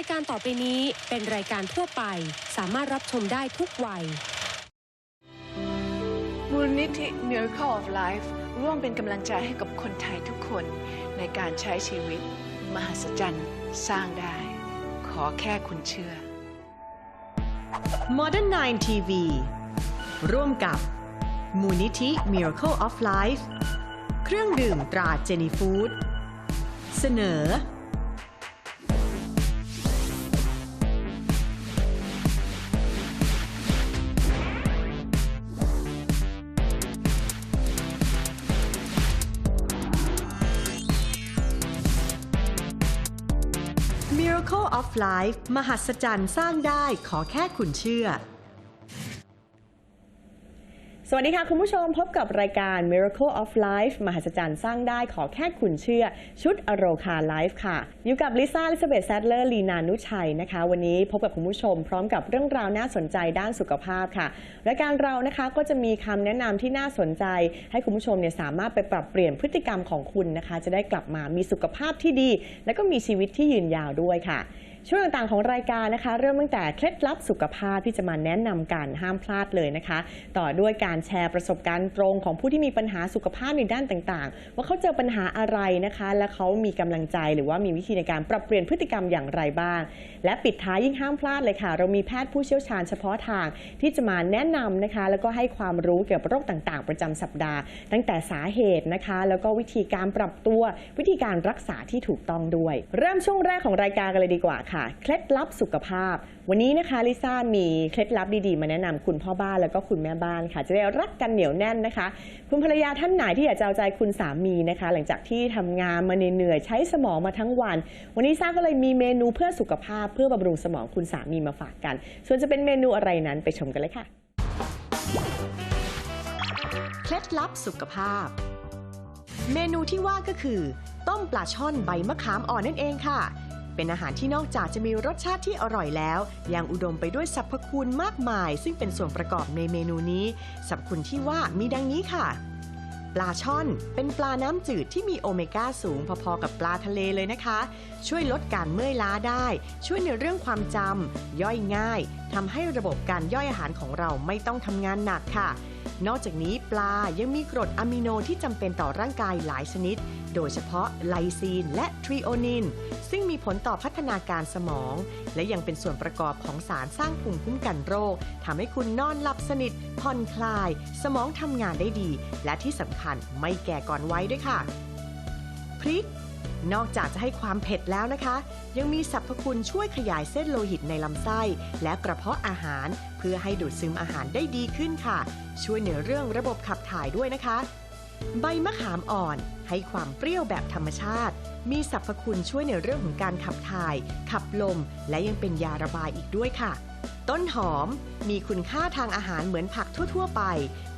ายการต่อไปนี้เป็นรายการทั่วไป สามารถรับชมได้ทุกวัย มูลนิธิ Miracle of Life ร่วมเป็นกำลังใจให้กับคนไทยทุกคนในการใช้ชีวิต มหัศจรรย์ สร้างได้ ขอแค่คุณเชื่อ Modern 9 TV ร่วมกับมูลนิธิ Miracle of Life เครื่องดื่มตราเจนีฟู้ดเสนอ Miracle of Life มหัศจรรย์สร้างได้ขอแค่คุณเชื่อ สวัสดีค่ะ คุณผู้ชมพบกับรายการ Miracle of Life มหัศจรรย์สร้างได้ขอแค่คุณเชื่อ ชุดอโรคาไลฟ์ค่ะ อยู่กับลิซ่าลิซาเบธแซดเลอร์ลีนานุชัยนะคะ วันนี้พบกับคุณผู้ชมพร้อมกับเรื่องราวน่าสนใจด้านสุขภาพค่ะ รายการเรานะคะก็จะมีคำแนะนำที่น่าสนใจ ให้คุณผู้ชมเนี่ยสามารถไปปรับเปลี่ยนพฤติกรรมของคุณนะคะ จะได้กลับมามีสุขภาพที่ดี และก็มีชีวิตที่ยืนยาวด้วยค่ะ ช่วงต่างๆของรายการนะคะ เริ่มตั้งแต่เคล็ดลับสุขภาพที่จะมาแนะนำกันห้ามพลาดเลยนะคะ ต่อด้วยการแชร์ประสบการณ์ตรงของผู้ที่มีปัญหาสุขภาพในด้านต่างๆ ว่าเขาเจอปัญหาอะไรนะคะ และเขามีกำลังใจหรือว่ามีวิธีในการปรับเปลี่ยนพฤติกรรมอย่างไรบ้าง และปิดท้ายยิ่งห้ามพลาดเลยค่ะ เรามีแพทย์ผู้เชี่ยวชาญเฉพาะทางที่จะมาแนะนำนะคะ แล้วก็ให้ความรู้เกี่ยวกับโรคต่างๆ ประจำสัปดาห์ ตั้งแต่สาเหตุนะคะ แล้วก็วิธีการปรับตัววิธีการรักษาที่ถูกต้องด้วย เริ่มช่วงแรกของรายการกันเลยดีกว่าค่ะ เคล็ดลับสุขภาพ วันนี้นะคะลิซ่ามีเคล็ดลับดีๆ มาแนะนำคุณพ่อบ้านแล้วก็คุณแม่บ้านค่ะ จะได้รักกันเหนียวแน่นนะคะ คุณภรรยาท่านไหนที่อยากจะเอาใจคุณสามีนะคะ หลังจากที่ทำงานมาเหนื่อยใช้สมองมาทั้งวัน วันนี้ซ่าก็เลยมีเมนูเพื่อสุขภาพเพื่อบำรุงสมองคุณสามีมาฝากกัน ส่วนจะเป็นเมนูอะไรนั้นไปชมกันเลยค่ะ เคล็ดลับสุขภาพ เมนูที่ว่าก็คือ ต้มปลาช่อนใบมะขามอ่อนนั่นเองค่ะ เป็นอาหารที่นอกจากจะมีรสชาติที่อร่อยแล้ว ยังอุดมไปด้วยสรรพคุณมากมาย ซึ่งเป็นส่วนประกอบในเมนูนี้สรรพคุณที่ว่ามีดังนี้ค่ะ ปลาช่อน เป็นปลาน้ำจืดที่มีโอเมก้าสูงพอๆกับปลาทะเลเลยนะคะ ช่วยลดการเมื่อยล้าได้ ช่วยในเรื่องความจำย่อยง่ายทำให้ระบบการย่อยอาหารของเราไม่ต้องทำงานหนักค่ะ นอกจากนี้ปลายังมีกรดอะมิโนที่จำเป็นต่อร่างกายหลายชนิด โดยเฉพาะไลซีนและทริโอนิน ซึ่งมีผลต่อพัฒนาการสมอง และยังเป็นส่วนประกอบของสารสร้างภูมิคุ้มกันโรคทำให้คุณนอนหลับสนิทผ่อนคลาย สมองทำงานได้ดี และที่สำคัญไม่แก่ก่อนวัยด้วยค่ะ พริก นอกจากจะให้ความเผ็ดแล้วนะคะ ยังมีสรรพคุณช่วยขยายเส้นโลหิตในลำไส้ และกระเพาะอาหาร เพื่อให้ดูดซึมอาหารได้ดีขึ้นค่ะ ช่วยในเรื่องระบบขับถ่ายด้วยนะคะ ใบมะขามอ่อนให้ความเปรี้ยวแบบธรรมชาติ มีสรรพคุณช่วยในเรื่องของการขับถ่าย ขับลม และยังเป็นยาระบายอีกด้วยค่ะ ต้นหอมมีคุณค่าทางอาหารเหมือนผักทั่ว ๆ ไป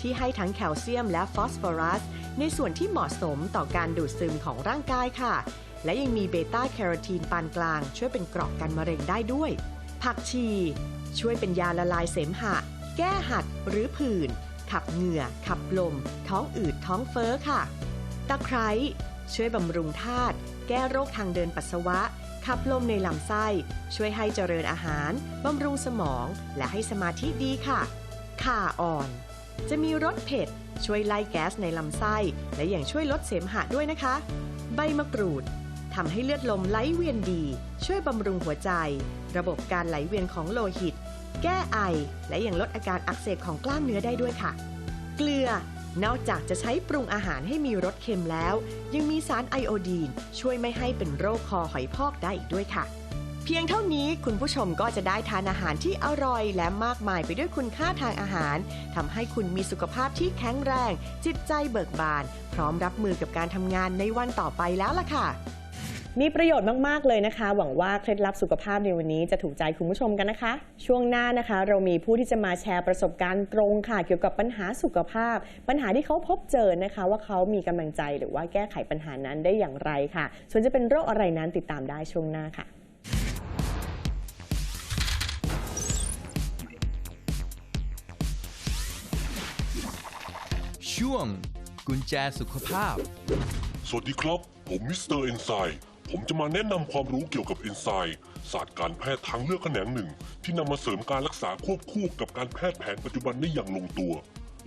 ที่ให้ทั้งแคลเซียมและฟอสฟอรัส ในส่วนที่เหมาะสมต่อการดูดซึมของร่างกายค่ะ และยังมีเบต้าแคโรทีนปานกลาง ช่วยเป็นเกราะกันมะเร็งได้ด้วย ผักชี ช่วยเป็นยาละลายเสมหะ แก้หัดหรือผื่น ขับเหงื่อ ขับลม ท้องอืดท้องเฟ้อค่ะ ตะไคร้ช่วยบำรุงธาตุแก้โรคทางเดินปัสสาวะ ขับลมในลำไส้ ช่วยให้เจริญอาหารบำรุงสมอง และให้สมาธิดีค่ะข่าอ่อน จะมีรสเผ็ด ช่วยไล่แก๊สในลำไส้ และยังช่วยลดเสมหะด้วยนะคะ ใบมะกรูดทำให้เลือดลมไหลเวียนดี ช่วยบำรุงหัวใจ ระบบการไหลเวียนของโลหิต แก้ไอ และยังลดอาการอักเสบของกล้ามเนื้อได้ด้วยค่ะ เกลือ นอกจากจะใช้ปรุงอาหารให้มีรสเค็มแล้ว ยังมีสารไอโอดีน ช่วยไม่ให้เป็นโรคคอหอยพอกได้อีกด้วยค่ะ เพียงเท่านี้คุณผู้ชมก็จะได้ทานอาหารที่อร่อยและมากมายไปด้วยคุณค่าทางอาหารทำให้คุณมีสุขภาพที่แข็งแรง จิตใจเบิกบาน พร้อมรับมือกับการทำงานในวันต่อไปแล้วล่ะค่ะ มีประโยชน์มาก ๆ เลยนะคะ หวังว่าเคล็ดลับสุขภาพในวันนี้จะถูกใจคุณผู้ชมกันนะคะ ช่วงหน้านะคะ เรามีผู้ที่จะมาแชร์ประสบการณ์ตรงค่ะ เกี่ยวกับปัญหาสุขภาพ ปัญหาที่เขาพบเจอนะคะ ว่าเขามีกำลังใจหรือว่าแก้ไขปัญหานั้นได้อย่างไรค่ะ ส่วนจะเป็นโรคอะไรนั้นติดตามได้ช่วงหน้าค่ะช่วง กุญแจสุขภาพ สวัสดีครับ ผมมิสเตอร์เอนไซม์ ผผมจะมาแนะนำความรู้เกี่ยวกับเอนไซม์ศาสตร์การแพทย์ทางเลือกแขนงหนึ่ง ที่นำมาเสริมการรักษาควบคู่กับการแพทย์แผนปัจจุบันได้อย่างลงตัว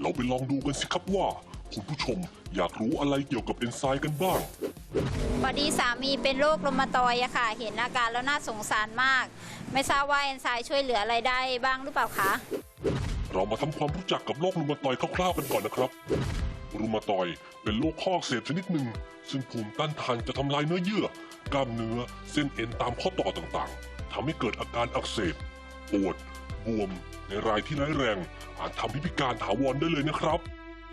เราไปลองดูกันสิครับว่า คุณผู้ชมอยากรู้อะไรเกี่ยวกับเอนไซม์กันบ้างพอดีสามีเป็นโรคลมาตอยด์อะค่ะ เห็นอาการแล้วน่าสงสารมาก ไม่ทราบว่าเอนไซม์ช่วยเหลืออะไรได้บ้างหรือเปล่าคะเรามาทำความรู้จักกับโรครูมาตอยด์คร่าวๆกันก่อนนะครับ รูมาตอยเป็นโรคข้ออักเสบชนิดหนึ่ง ซึ่งภูมิต้านทานจะทำลายเนื้อเยื่อ กล้ามเนื้อ เส้นเอ็นตามข้อต่อต่างๆทำให้เกิดอาการอักเสบปวด บวม ในรายที่ร้ายแรง อาจทำให้พิการถาวรได้เลยนะครับ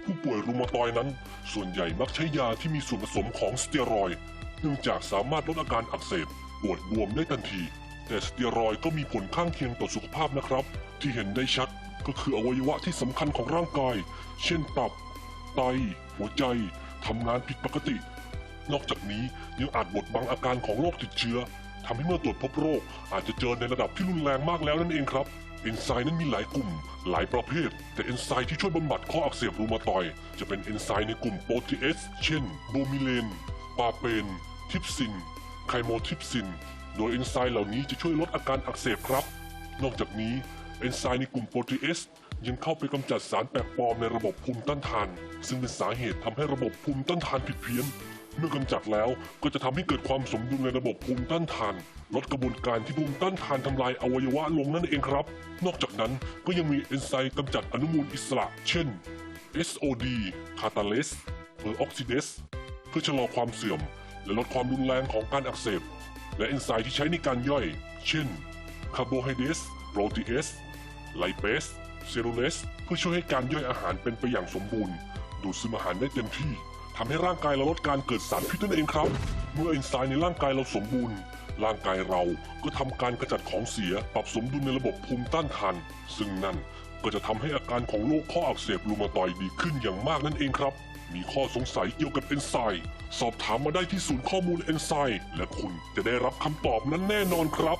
ผู้ป่วยรูมาตอยนั้น ส่วนใหญ่มักใช้ยาที่มีส่วนผสมของสเตียรอยด์เนื่องจากสามารถลดอาการอักเสบปวดบวมได้ทันที แต่สเตียรอยก็มีผลข้างเคียงต่อสุขภาพนะครับ ที่เห็นได้ชัดก็คืออวัยวะที่สำคัญของร่างกาย เช่นตับ ไต หัวใจทำงานผิดปกติ นอกจากนี้ยังอาจบดบังอาการของโรคติดเชื้อทำให้เมื่อตรวจพบโรค อาจจะเจอในระดับที่รุนแรงมากแล้วนั่นเองครับเอนไซม์นั้นมีหลายกลุ่ม หลายประเภท แต่เอนไซม์ที่ช่วยบำบัดข้ออักเสบรูมาตอย จะเป็นเอนไซม์ในกลุ่มโปรตีเอสเช่นโบมิเลน ปาเปน ทิปซิน ไคโมทิปซิน โดยเอนไซม์เหล่านี้จะช่วยลดอาการอักเสบครับ นอกจากนี้เอนไซม์ในกลุ่มโปรตีเอส ยังเข้าไปกำจัดสารแปลกปลอมในระบบภูมิต้านทาน ซึ่งเป็นสาเหตุทำให้ระบบภูมิต้านทานผิดเพี้ยน เมื่อกำจัดแล้วก็จะทำให้เกิดความสมดุลในระบบภูมิต้านทาน ลดกระบวนการที่ภูมิต้านทานทำลายอวัยวะลงนั่นเองครับ นอกจากนั้นก็ยังมีเอนไซม์กำจัดอนุมูลอิสระ เช่น SOD คาตาเลสหรือออกซิเดสเพื่อชะลอความเสื่อม และลดความรุนแรงของการอักเสบ และเอนไซม์ที่ใช้ในการย่อย เช่นคาร์โบไฮเดรตโปรตีเอสไลเปส เซลลูเลสเพื่อช่วยให้การย่อยอาหารเป็นไปอย่างสมบูรณ์ ดูดซึมอาหารได้เต็มที่ทำให้ร่างกายเราลดการเกิดสารพิษนั่นเองครับ เมื่อเอนไซม์ในร่างกายเราสมบูรณ์ ร่างกายเราก็ทำการกระจัดของเสียปรับสมดุลในระบบภูมิต้านทาน ซึ่งนั่นก็จะทำให้อาการของโรคข้ออักเสบรูมาตอยด์ดีขึ้นอย่างมากนั่นเองครับ มีข้อสงสัยเกี่ยวกับเอนไซม์สอบถามมาได้ที่ศูนย์ข้อมูลเอนไซม์และคุณจะได้รับคำตอบนั้นแน่นอนครับ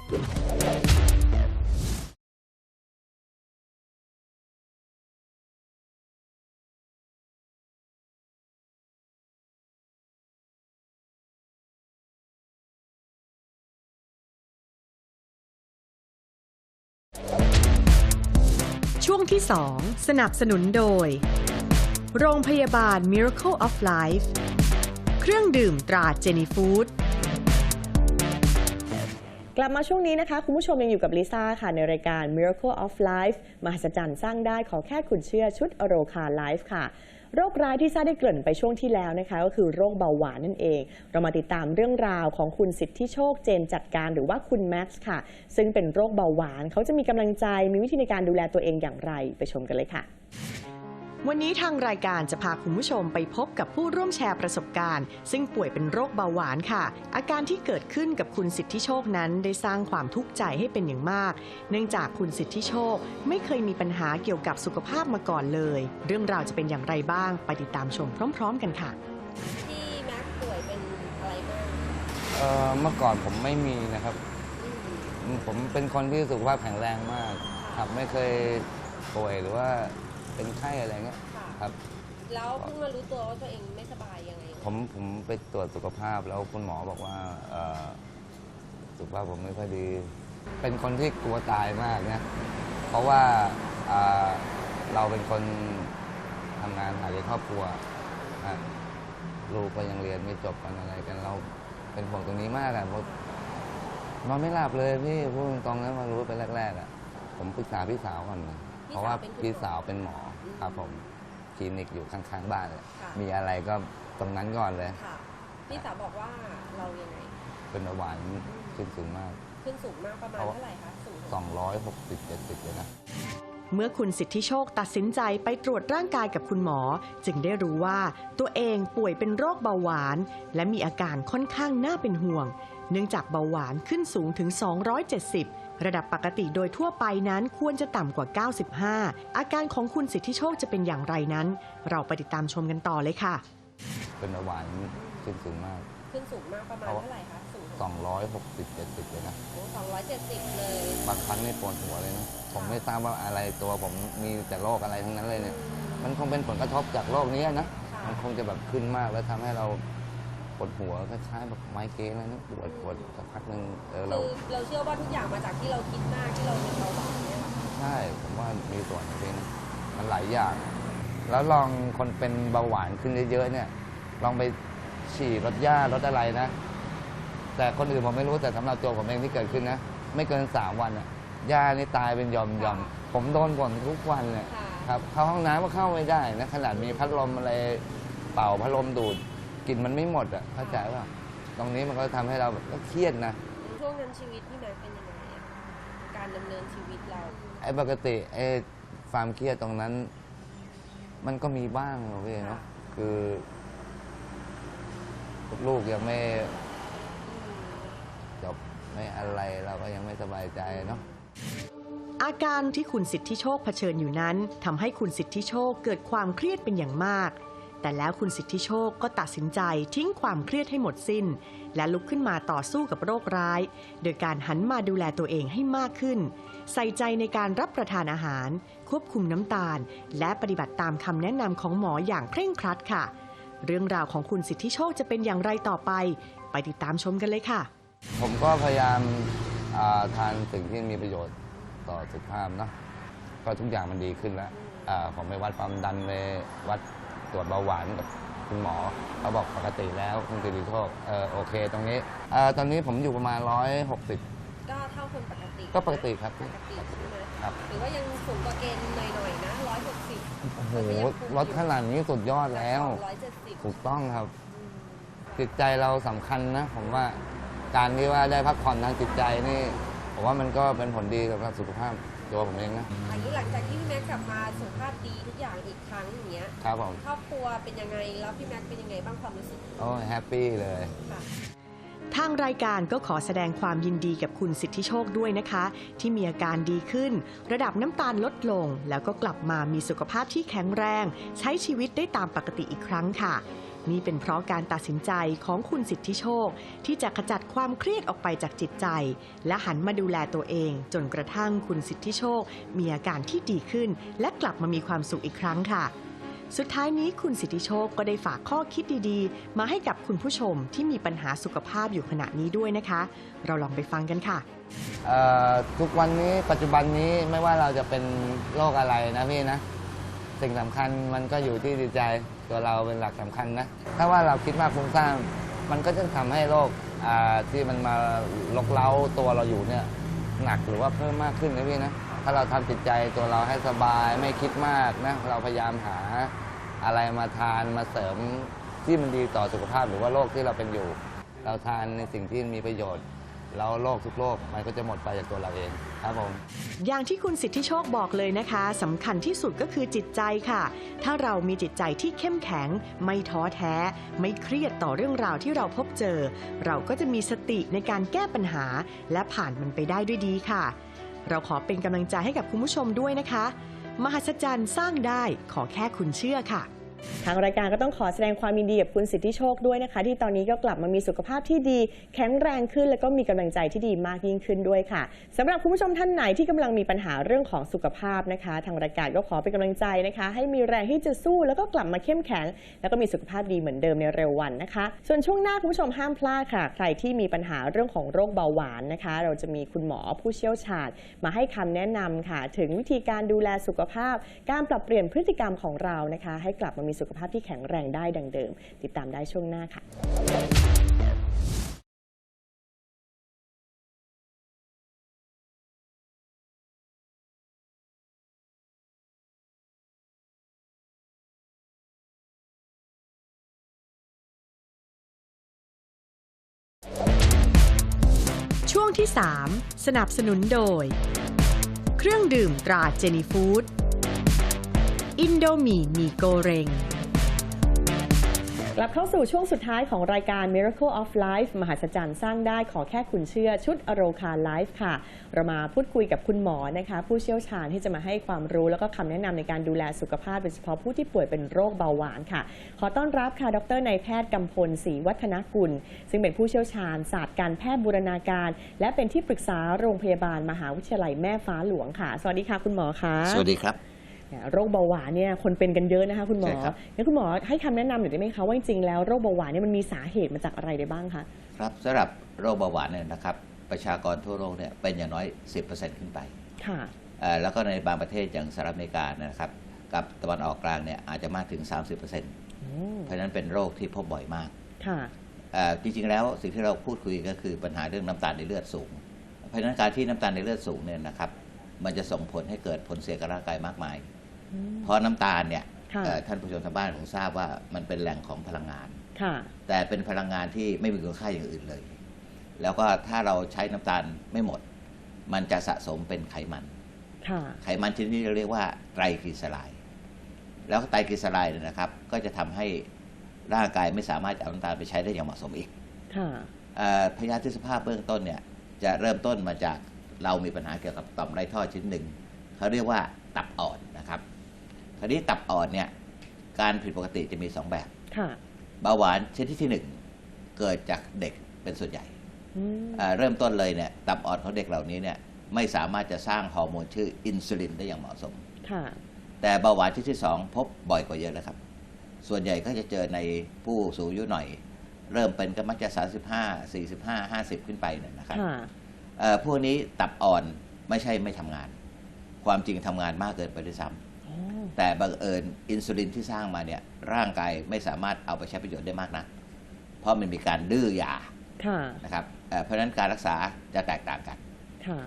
ช่วงที่ 2 สนับสนุนโดย โรงพยาบาล Miracle of Life เครื่องดื่มตราเจนีฟู้ดกลับมาช่วงนี้นะคะ คุณผู้ชมยังอยู่กับลิซ่าค่ะ ในรายการ Miracle of Life มหัศจรรย์สร้างได้ขอแค่คุณเชื่อชุดอโรคาไลฟ์ค่ะ โรคร้ายที่ซาได้เกริ่นไปช่วงที่แล้วนะคะ ก็คือโรคเบาหวานนั่นเอง เรามาติดตามเรื่องราวของคุณสิทธิโชคเจนจัดการหรือว่าคุณแม็กซ์ค่ะ ซึ่งเป็นโรคเบาหวานเขาจะมีกำลังใจมีวิธีในการดูแลตัวเองอย่างไรไปชมกันเลยค่ะ วันนี้ทางรายการจะพาคุณผู้ชมไปพบกับผู้ร่วมแชร์ประสบการณ์ ซึ่งป่วยเป็นโรคเบาหวานค่ะ อาการที่เกิดขึ้นกับคุณสิทธิโชคนั้น ได้สร้างความทุกข์ใจให้เป็นอย่างมาก เนื่องจากคุณสิทธิโชคไม่เคยมีปัญหาเกี่ยวกับสุขภาพมาก่อนเลย เรื่องราวจะเป็นอย่างไรบ้างไปติดตามชมพร้อม ๆ กันค่ะที่แม็กป่วยเป็นอะไรบ้างเอ่อเมื่อก่อนผมไม่มีนะครับ ผมเป็นคนที่สุขภาพแข็งแรงมาก ครับไม่เคยป่วยหรือว่า เป็นไข้อะไรเงี้ยค่ะ ครับ แล้วเพิ่งมารู้ตัวว่าตัวเองไม่สบายยังไง ผมผมไปตรวจสุขภาพแล้วคุณหมอบอกว่าเอ่อสุขภาพผมไม่ค่อยดี เป็นคนที่กลัวตายมากนะเพราะว่าอ่าเราเป็นคนทำงานหาเลี้ยงครอบครัวนะลูกก็ยังเรียนไม่จบกันอะไรกันเราเป็นห่วงตรงนี้มากอะเพราะนอนไม่หลับเลยพี่พูดตรงๆนะมารู้ไปแรกๆอะผมปรึกษาพี่สาวก่อนนะ เพราะว่าพี่สาวเป็นหมอครับผมคลินิกอยู่ข้างๆบ้านเลยค่ะ มีอะไรก็ตรงนั้นก่อนเลย ค่ะพี่สาวบอกว่าเรายังไง เป็นเบาหวานขึ้นสูงมาก ขึ้นสูงมากประมาณเพราะว่า เท่าไหร่คะสูง260 70เลยนะ เมื่อคุณสิทธิโชคตัดสินใจไปตรวจร่างกายกับคุณหมอ จึงได้รู้ว่าตัวเองป่วยเป็นโรคเบาหวาน และมีอาการค่อนข้างน่าเป็นห่วง เนื่องจากเบาหวานขึ้นสูงถึง 270 ระดับปกติโดยทั่วไปนั้นควรจะต่ำกว่า 95 อาการของคุณสิทธิโชคจะเป็นอย่างไรนั้น เราไปติดตามชมกันต่อเลยค่ะ เป็นเบาหวานขึ้นสูงมาก ขึ้นสูงมากประมาณเพราะว่าเท่าไหร่คะสูง260 70เลยนะสองร้อยเจ็ดสิบเลย บางครั้งนี่ปวดหัวเลยนะผมไม่ทราบว่าอะไรตัวผมมีแต่โรคอะไรทั้งนั้นเลยเนี่ยมันคงเป็นผลกระทบจากโรคนี้นะค่ะมันคงจะแบบขึ้นมากแล้วทำให้เราป วดหัวคล้ายๆแบบไมเกรนอะไรนะปวดปวดสักพักหนึ่งเออคืเราอเราเชื่อว่าทุกอย่างมาจากที่เราคิดมากที่เราเป็นเบาหวานเนี่ยค่ะใช่ผมว่ามีส่วนจริงๆมันหลายอย่าง แล้วลองคนเป็นเบาหวานขึ้นเยอะๆเนี่ย ลองไปฉี่รถหญ้ารถอะไรนะ แต่คนอื่นผมไม่รู้แต่สำหรับตัวผมเองที่เกิดขึ้นนะ ไม่เกินสามวันอะหญ้านี่ตายเป็นหยอมยอมๆผมโดนบ่นทุกวันเลยค่ะ ครับเข้าห้องน้ำก็เข้าไม่ได้นะขนาดมีพัดลมอะไรเป่าพัดลมดูด กลินมันไม่หมดอะเข้าใจป่ะตรงนี้มันก็ทำให้เราแบบก็เครียดนะ ช่วงนั้นชีวิตพี่แม็กซ์เป็นยังไงอะการดำเนินชีวิตเรา ไอ้ปกติไอ้ความเครียดตรงนั้น มันก็มีบ้างหรอกพี่เนาะคือ ลูกยังไม่จบไม่อะไรเราก็ยังไม่สบายใจเนาะ อาการที่คุณสิทธิโชคเผชิญอยู่นั้นทำให้คุณสิทธิโชคเกิดความเครียดเป็นอย่างมาก แต่แล้วคุณสิทธิโชคก็ตัดสินใจทิ้งความเครียดให้หมดสิ้น และลุกขึ้นมาต่อสู้กับโรคร้าย โดยการหันมาดูแลตัวเองให้มากขึ้น ใส่ใจในการรับประทานอาหาร ควบคุมน้ำตาล และปฏิบัติตามคำแนะนำของหมออย่างเคร่งครัดค่ะ เรื่องราวของคุณสิทธิโชคจะเป็นอย่างไรต่อไป ไปติดตามชมกันเลยค่ะ ผมก็พยายามาทานสิ่งที่มีประโยชน์ต่อสุขภาพเนาะก็ทุกอย่างมันดีขึ้นแล้วผมไปวัดความดันไปวัด ตรวจเบาหวานกับคุณหมอเขาบอกปกติแล้วคุณสิริโชคเออโอเค ตรงนี้อ่าตอนนี้ผมอยู่ประมาณ 160 ก็เท่าคนปกติก็ปกติครับ ปกติใช่ไหมครับ หรือว่ายังสูงกว่าเกณฑ์หน่อยๆนะร้อยหกสิบโอ้โหรถขนาดนี้สุดยอดแล้ว ร้อยเจ็ดสิบถูกต้องครับ จิตใจเราสำคัญนะ ผมว่าการที่ว่าได้พักผ่อนทางจิตใจนี่ผมว่ามันก็เป็นผลดีสำหรับสุขภาพ ตัวผมเองนะอันนี้หลังจากที่พี่แม็กซ์กลับมาสุขภาพดีทุกอย่างอีกครั้งอย่างเงี้ยครับผมครอบครัวเป็นยังไงแล้วพี่แม็กซ์เป็นยังไงบ้างความรู้สึกโอ้แฮปปี้เลย ค่ะทางรายการก็ขอแสดงความยินดีกับคุณสิทธิโชคด้วยนะคะ ที่มีอาการดีขึ้น ระดับน้ำตาลลดลง แล้วก็กลับมามีสุขภาพที่แข็งแรง ใช้ชีวิตได้ตามปกติอีกครั้งค่ะ นี่เป็นเพราะการตัดสินใจของคุณสิทธิโชค ที่จะขจัดความเครียดออกไปจากจิตใจ และหันมาดูแลตัวเอง จนกระทั่งคุณสิทธิโชค มีอาการที่ดีขึ้น และกลับมามีความสุขอีกครั้งค่ะ สุดท้ายนี้คุณสิทธิโชคก็ได้ฝากข้อคิดดีๆ มาให้กับคุณผู้ชมที่มีปัญหาสุขภาพอยู่ขณะนี้ด้วยนะคะ เราลองไปฟังกันค่ะ เอ่อทุกวันนี้ปัจจุบันนี้ไม่ว่าเราจะเป็นโรคอะไรนะพี่นะ สิ่งสำคัญมันก็อยู่ที่จิตใจ ตัวเราเป็นหลักสำคัญนะถ้าว่าเราคิดมากฟุ้งซ่านมันก็จะทำให้โรคที่มันมาลกเล้าตัวเราอยู่เนี่ยหนักหรือว่าเพิ่มมากขึ้นนะพี่นะถ้าเราทำจิตใจตัวเราให้สบายไม่คิดมากนะเราพยายามหาอะไรมาทานมาเสริมที่มันดีต่อสุขภาพหรือว่าโรคที่เราเป็นอยู่ เราทานในสิ่งที่มีประโยชน์ แล้วโรคทุกโรคมันก็จะหมดไปจากตัวเราเองครับผมอย่างที่คุณสิทธิโชคบอกเลยนะคะสำคัญที่สุดก็คือจิตใจค่ะ ถ้าเรามีจิตใจที่เข้มแข็ง ไม่ท้อแท้ ไม่เครียดต่อเรื่องราวที่เราพบเจอ เราก็จะมีสติในการแก้ปัญหา และผ่านมันไปได้ด้วยดีค่ะ เราขอเป็นกำลังใจให้กับคุณผู้ชมด้วยนะคะ มหัศจรรย์สร้างได้ขอแค่คุณเชื่อค่ะ ทางรายการก็ต้องขอแสดงความยินดีกับคุณสิทธิโชคด้วยนะคะ ที่ตอนนี้ก็กลับมามีสุขภาพที่ดี แข็งแรงขึ้น แล้วก็มีกำลังใจที่ดีมากยิ่งขึ้นด้วยค่ะสำหรับคุณผู้ชมท่านไหนที่กำลังมีปัญหาเรื่องของสุขภาพนะคะ ทางรายการก็ขอเป็นกำลังใจนะคะ ให้มีแรงที่จะสู้แล้วก็กลับมาเข้มแข็ง แล้วก็มีสุขภาพดีเหมือนเดิมในเร็ววันนะคะ ส่วนช่วงหน้าคุณผู้ชมห้ามพลาดค่ะ ใครที่มีปัญหาเรื่องของโรคเบาหวานนะคะ เราจะมีคุณหมอผู้เชี่ยวชาญ มาให้คำแนะนำค่ะ ถึงวิธีการดูแลสุขภาพ การปรับเปลี่ยนพฤติกรรมของเรานะคะ ให้กลับมามีสุขภาพที่แข็งแรงได้ดังเดิม ติดตามได้ช่วงหน้าค่ะช่วงที่ 3 สนับสนุนโดย เครื่องดื่มตราเจนีฟู้ด อินโดมีมีโกเรงกลับเข้าสู่ช่วงสุดท้ายของรายการ Miracle of Life มหัศจรรย์สร้างได้ขอแค่คุณเชื่อชุดอโรคาไลฟ์ค่ะ เรามาพูดคุยกับคุณหมอนะคะ ผู้เชี่ยวชาญที่จะมาให้ความรู้แล้วก็คำแนะนำในการดูแลสุขภาพโดยเฉพาะผู้ที่ป่วยเป็นโรคเบาหวานค่ะ ขอต้อนรับค่ะ ดรนายแพทย์กำพลศรีวัฒนกุล ซึ่งเป็นผู้เชี่ยวชาญศาสตร์การแพทย์บูรณาการ และเป็นที่ปรึกษาโรงพยาบาลมหาวิทยาลัยแม่ฟ้าหลวงค่ะ สวัสดีค่ะคุณหมอคะสวัสดีครับเนี่ย โรคเบาหวานเนี่ยคนเป็นกันเยอะนะคะคุณหมอใช่ครับ งั้นคุณหมอให้คำแนะนำหน่อยได้ไหมคะว่าจริงๆแล้วโรคเบาหวานเนี่ยมันมีสาเหตุมาจากอะไรได้บ้างคะ ครับสำหรับโรคเบาหวานเนี่ยนะครับ ประชากรทั่วโลกเนี่ยเป็นอย่างน้อย 10%ขึ้นไปค่ะ เอ่อแล้วก็ในบางประเทศอย่างสหรัฐอเมริกานะครับ กับตะวันออกกลางเนี่ยอาจจะมากถึง 30%เพอืมราะฉะนั้นเป็นโรคที่พบบ่อยมากค่ะ เอ่อจริงๆแล้วสิ่งที่เราพูดคุยก็คือปัญหาเรื่องน้ำตาลในเลือดสูง เพราะฉะนั้นการที่น้ำตาลในเลือดสูงเนี่ยนะครับ มันจะส่งผลให้เกิดผลเสียกับร่างกายมากมายอืม เพราะน้ำตาลเนี่ยค่ะเอ่อท่านผู้ชมทางบ้านคงทราบว่ามันเป็นแหล่งของพลังงานค่ะแต่เป็นพลังงานที่ไม่มีคุณค่าอย่างอื่นเลย แล้วก็ถ้าเราใช้น้ำตาลไม่หมด มันจะสะสมเป็นไขมันค่ะไขมันชนิดนี้เราเรียกว่าไตรกลีเซอไรด์แล้วไตรกลีเซอไรด์เนี่ยนะครับ ก็จะทำให้ร่างกายไม่สามารถจะเอาน้ำตาลไปใช้ได้อย่างเหมาะสมอีกค่ะเอ่อพยาธิสภาพเบื้องต้นเนี่ยจะเริ่มต้นมาจากเรามีปัญหาเกี่ยวกับต่อมไรท่อชิ้นหนึ่งเขาเรียกว่าตับอ่อนนะ ครับคราวนี้ตับอ่อนเนี่ยการผิดปกติจะมีสองแบบค่ะเบาหวานชนิดที่หนึ่งเกิดจากเด็กเป็นส่วนใหญ่อืมเอ่อเริ่มต้นเลยเนี่ยตับอ่อนของเด็กเหล่านี้เนี่ยไม่สามารถจะสร้างฮอร์โมนชื่ออินซูลินได้อย่างเหมาะสม ค่ะแต่เบาหวานชนิดที่สองพบบ่อยกว่าเยอะแล้วครับ ส่วนใหญ่ก็จะเจอในผู้สูงอายุหน่อย เริ่มเป็นก็มักจะ 35 45 50 ขึ้นไปเนี่ยนะครับ ค่ะเอ่อพวกนี้ตับอ่อนไม่ใช่ไม่ทำงาน ความจริงทำงานมากเกินไปด้วยซ้ำอ๋อ แต่บังเอิญอินซูลินที่สร้างมาเนี่ยร่างกายไม่สามารถเอาไปใช้ประโยชน์ได้มากนักเพราะมันมีการดื้อยาค่ะนะครับเอ่อเพราะฉะนั้นการรักษาจะแตกต่างกันค่ะ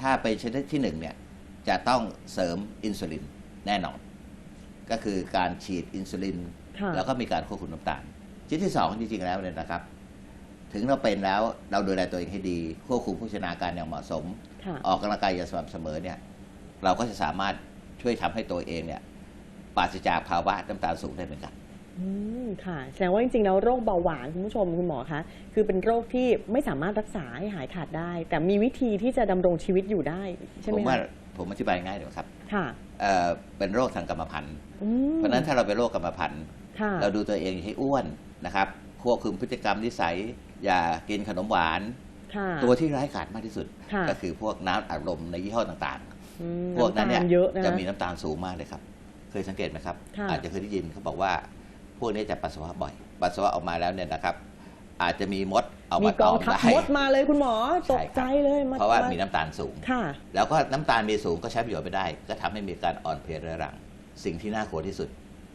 ถ้าเป็นชนิดที่หนึ่งเนี่ยจะต้องเสริมอินซูลินแน่นอน ก็คือการฉีดอินซูลินค่ะแล้วก็มีการควบคุมน้ำตาลชนิดที่สองจริงๆแล้วเนี่ยนะครับ ถึงเราเป็นแล้วเราดูแลตัวเองให้ดี ควบคุมโภชนาการอย่างเหมาะสมค่ะออกกำลังกายอย่างสม่ำเสมอเนี่ย เราก็จะสามารถช่วยทำให้ตัวเองเนี่ย ปราศจากภาวะน้ำตาลสูงได้เหมือนกันอืมค่ะแสดงว่าจริงๆแล้วโรคเบาหวานคุณผู้ชมคุณหมอคะคือเป็นโรคที่ไม่สามารถรักษาให้หายขาดได้ แต่มีวิธีที่จะดำรงชีวิตอยู่ได้ใช่ผไหมมว่าคะผมอธิบายง่ายเดี๋ยวครับค่ะเอ่อเป็นโรคทางกรรมพันธุ์อืมเพราะฉะนั้นถ้าเราเป็นโรคกรรมพันธุ์ค่ะเราดูตัวเองให้อ้วนนะครับควบคุมพฤติกรรมนิสัย อย่ากินขนมหวานค่ะตัวที่ร้ายกาจมากที่สุดค่ะก็คือพวกน้ำอัดลมในยี่ห้อต่างอืมๆพวกนั้นเนี่ยำตาลเยอะนะจะมีน้ำตาลสูงมากเลยครับ เคยสังเกตไหมครับ ค่ะ อาจจะเคยได้ยินเขาบอกว่า พวกนี้จะปัสสาวะบ่อย ปัสสาวะออกมาแล้วเนี่ยนะครับ อาจจะมีมดเอามีมากตอองมทัพได้ มดมาเลยคุณหมอตใช่กครับใจเลยมาเพราะว่ามามีน้ำตาลสูง ค่ะ แล้วก็น้ำตาลมีสูงก็ใช้ประโยชน์ไม่ได้ ก็ทำให้มีการอ่อนเพลียเรื้อรัง สิ่งที่น่ากลัวที่สุด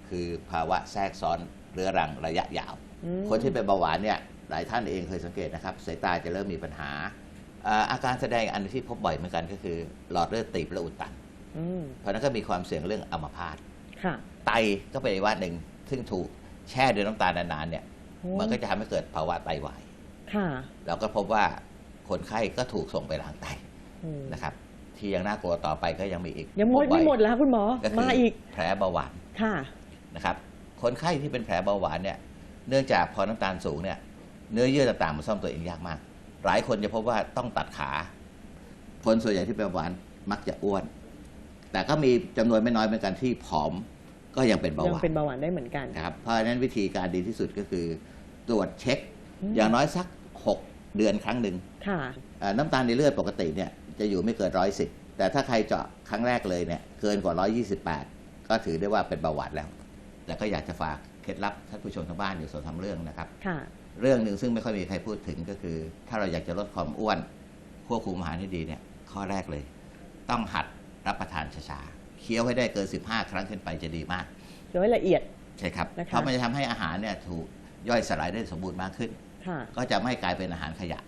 คือภาวะแทรกซ้อนเรื้อรังระยะยาว อืม คนที่เป็นเบาหวานเนี่ยหลายท่านเองเคยสังเกตนะครับ สายตาจะเริ่มมีปัญหาอ่าอาการแสดงอันที่พบบ่อยเหมือนกันก็คือ หลอดเลือดตีบและอุดตัน อืม เพราะฉะนั้นก็มีความเสี่ยงเรื่องอัมพาต ค่ะ ไตก็เป็นอีกว่าหนึ่ง ซึ่งถูกแช่ด้วยน้ำตาลนานๆเนี่ย โอ้มันก็จะทำให้เกิดภาวะไตวาย ค่ะเราก็พบว่าคนไข้ก็ถูกส่งไปล้างไตอืมนะครับ ที่ยังน่ากลัวต่อไปก็ยังมีอีกยังหมดพบบ่ไม่อหมดแล้วคะคุณหมอ ก็คืมาอีก แผลเบาหวานค่ะ นะครับ คนไข้ที่เป็นแผลเบาหวานเนี่ย เนื่องจากพอน้ำตาลสูงเนี่ย เนื้อเยื่อต่างๆมันซ่อมตัวเองยากมาก หลายคนจะพบว่าต้องตัดขา คนส่วนใหญ่ที่เป็นเบาหวานมักจะอ้วน แต่ก็มีจำนวนไม่น้อยเหมือนกันที่ผอม ก็ยังเป็นเบาหยังวานเป็นเบาหวานได้เหมือนกัน นะครับเพราะฉะนั้นวิธีการดีที่สุดก็คือ ตรวจเช็ค อืม อย่างน้อยสัก 6 เดือนครั้งหนึ่งค่ะ เอ่อน้ำตาลในเลือดปกติเนี่ยจะอยู่ไม่เกินร้อยสิบแต่ถ้าใครเจาะครั้งแรกเลยเนี่ยเกินกว่า 128 ก็ถือได้ว่าเป็นเบาหวานแล้วแต่ก็อยากจะฝากเคล็ดลับท่านผู้ชมทางบ้านอยู่สองสามเรื่องนะครับ ค่ะ เรื่องหนึ่งซึ่งไม่ค่อยมีใครพูดถึงก็คือ ถ้าเราอยากจะลดความอ้วน ควบคุมอาหารให้ดีเนี่ยข้อแรกเลย ต้องหัดรับประทานช้าๆ เคี้ยวให้ได้เกิน 15 ครั้งขึ้นไปจะดีมากเดี๋ยวให้ละเอียด ใช่ครับนะคะ เพราะมันจะทำให้อาหารเนี่ยถูกย่อยสลายได้สมบูรณ์มากขึ้น ค่ะ ก็จะไม่กลายเป็นอาหารขยะ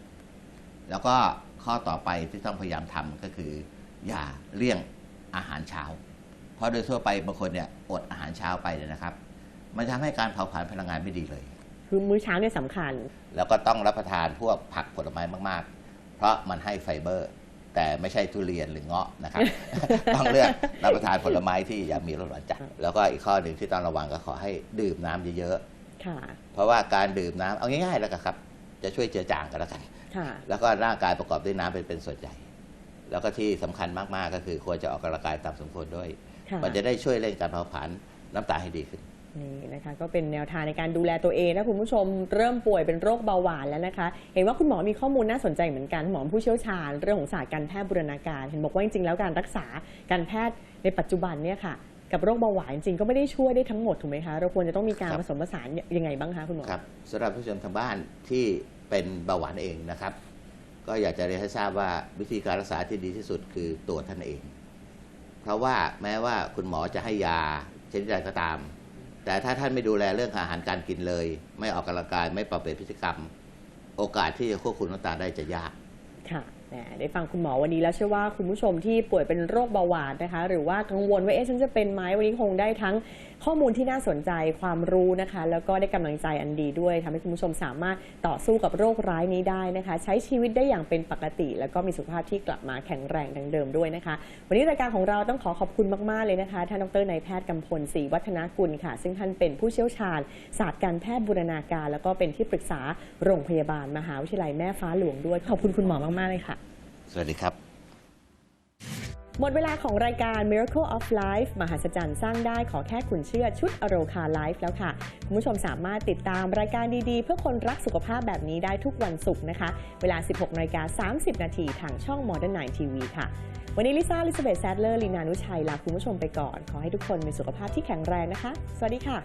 แล้วก็ข้อต่อไปที่ต้องพยายามทำก็คือ อย่าเลี่ยงอาหารเช้า เพราะโดยทั่วไปบางคนเนี่ยอดอาหารเช้าไปเนี่ยนะครับ มันจะทำให้การเผาผลาญพลังงานไม่ดีเลย คือมื้อเช้าเนี่ยสำคัญ แล้วก็ต้องรับประทานพวกผักผลไม้มาก ๆ เพราะมันให้ไฟเบอร์ แต่ไม่ใช่ทุเรียนหรือเงาะนะครับ ต้องเลือกรับประทานผลไม้ที่อย่ามีรสหวานจัด แล้วก็อีกข้อหนึ่งที่ต้องระวังก็ขอให้ดื่มน้ำเยอะค่ะๆ เพราะว่าการดื่มน้ำเอาง่ายๆแล้วกันครับ จะช่วยเจือจางกันแล้วกัน ค่ะแล้วก็ร่างกายประกอบด้วยน้ำเป็นเป็นส่วนใหญ่ แล้วก็ที่สำคัญมากๆก็คือควรจะออกกำลังกายตามสมควรด้วย ค่ะมันจะได้ช่วยเร่งการเผาผลาญน้ำตาลให้ดีขึ้น นี่นะคะก็เป็นแนวทางในการดูแลตัวเองนะคุณผู้ชมเริ่มป่วยเป็นโรคเบาหวานแล้วนะคะ เห็นว่าคุณหมอมีข้อมูลน่าสนใจเหมือนกันหมอผู้เชี่ยวชาญ เรื่องของศาสตร์การแพทย์บูรณาการ เห็นบอกว่าจริงๆแล้วการรักษาการแพทย์ในปัจจุบันเนี่ยค่ะกับโรคเบาหวานจริงๆก็ไม่ได้ช่วยได้ทั้งหมดถูกไหมคะเราควรจะต้องมีการครับผสมผสานยังไงบ้างคะคุณหมอครับสำหรับผู้ชมทางบ้านที่เป็นเบาหวานเองนะครับ ก็อยากจะเรียนให้ทราบว่าวิธีการรักษาที่ดีที่สุดคือตัวท่านเอง เพราะว่าแม้ว่าคุณหมอจะให้ยาชนิดใดก็ตาม แต่ถ้าท่านไม่ดูแลเรื่องอาหารการกินเลย ไม่ออกกำลังกายไม่ปรับเปลี่ยนพฤติกรรม โอกาสที่จะควบคุมน้ำตาลได้จะยากค่ะ ได้ฟังคุณหมอวันนี้แล้วเชื่อว่าคุณผู้ชมที่ป่วยเป็นโรคเบาหวานนะคะ หรือว่ากังวลว่าเอ๊ะฉันจะเป็นไหมวันนี้คงได้ทั้งข้อมูลที่น่าสนใจความรู้นะคะ แล้วก็ได้กำลังใจอันดีด้วยทำให้คุณผู้ชมสามารถต่อสู้กับโรคร้ายนี้ได้นะคะ ใช้ชีวิตได้อย่างเป็นปกติ แล้วก็มีสุขภาพที่กลับมาแข็งแรงดังเดิมด้วยนะคะ วันนี้รายการของเราต้องขอขอบคุณมากๆเลยนะคะท่านดรนายแพทย์กำพลศรีวัฒนากุลค่ะ ซึ่งท่านเป็นผู้เชี่ยวชาญ ศาสตร์การแพทย์บูรณาการ แล้วก็เป็นที่ปรึกษาโรงพยาบาลมหาวิทยาลัยแม่ฟ้าหลวงด้วย ขอบคุณคุณหมอมากๆเลยค่ะ สวัสดีครับ หมดเวลาของรายการ Miracle of Life มหัศจรรย์สร้างได้ขอแค่คุณเชื่อชุดอโรคาไลฟ์แล้วค่ะ คุณผู้ชมสามารถติดตามรายการดีๆ เพื่อคนรักสุขภาพแบบนี้ได้ทุกวันศุกร์นะคะ เวลา 16นาฬิกา30 นาทีทางช่อง Modern 9 TV ค่ะ วันนี้ลิซ่าลิซาเบธแซดเลอร์ลีนานุชัยลาคุณผู้ชมไปก่อน ขอให้ทุกคนมีสุขภาพที่แข็งแรงนะคะ สวัสดีค่ะ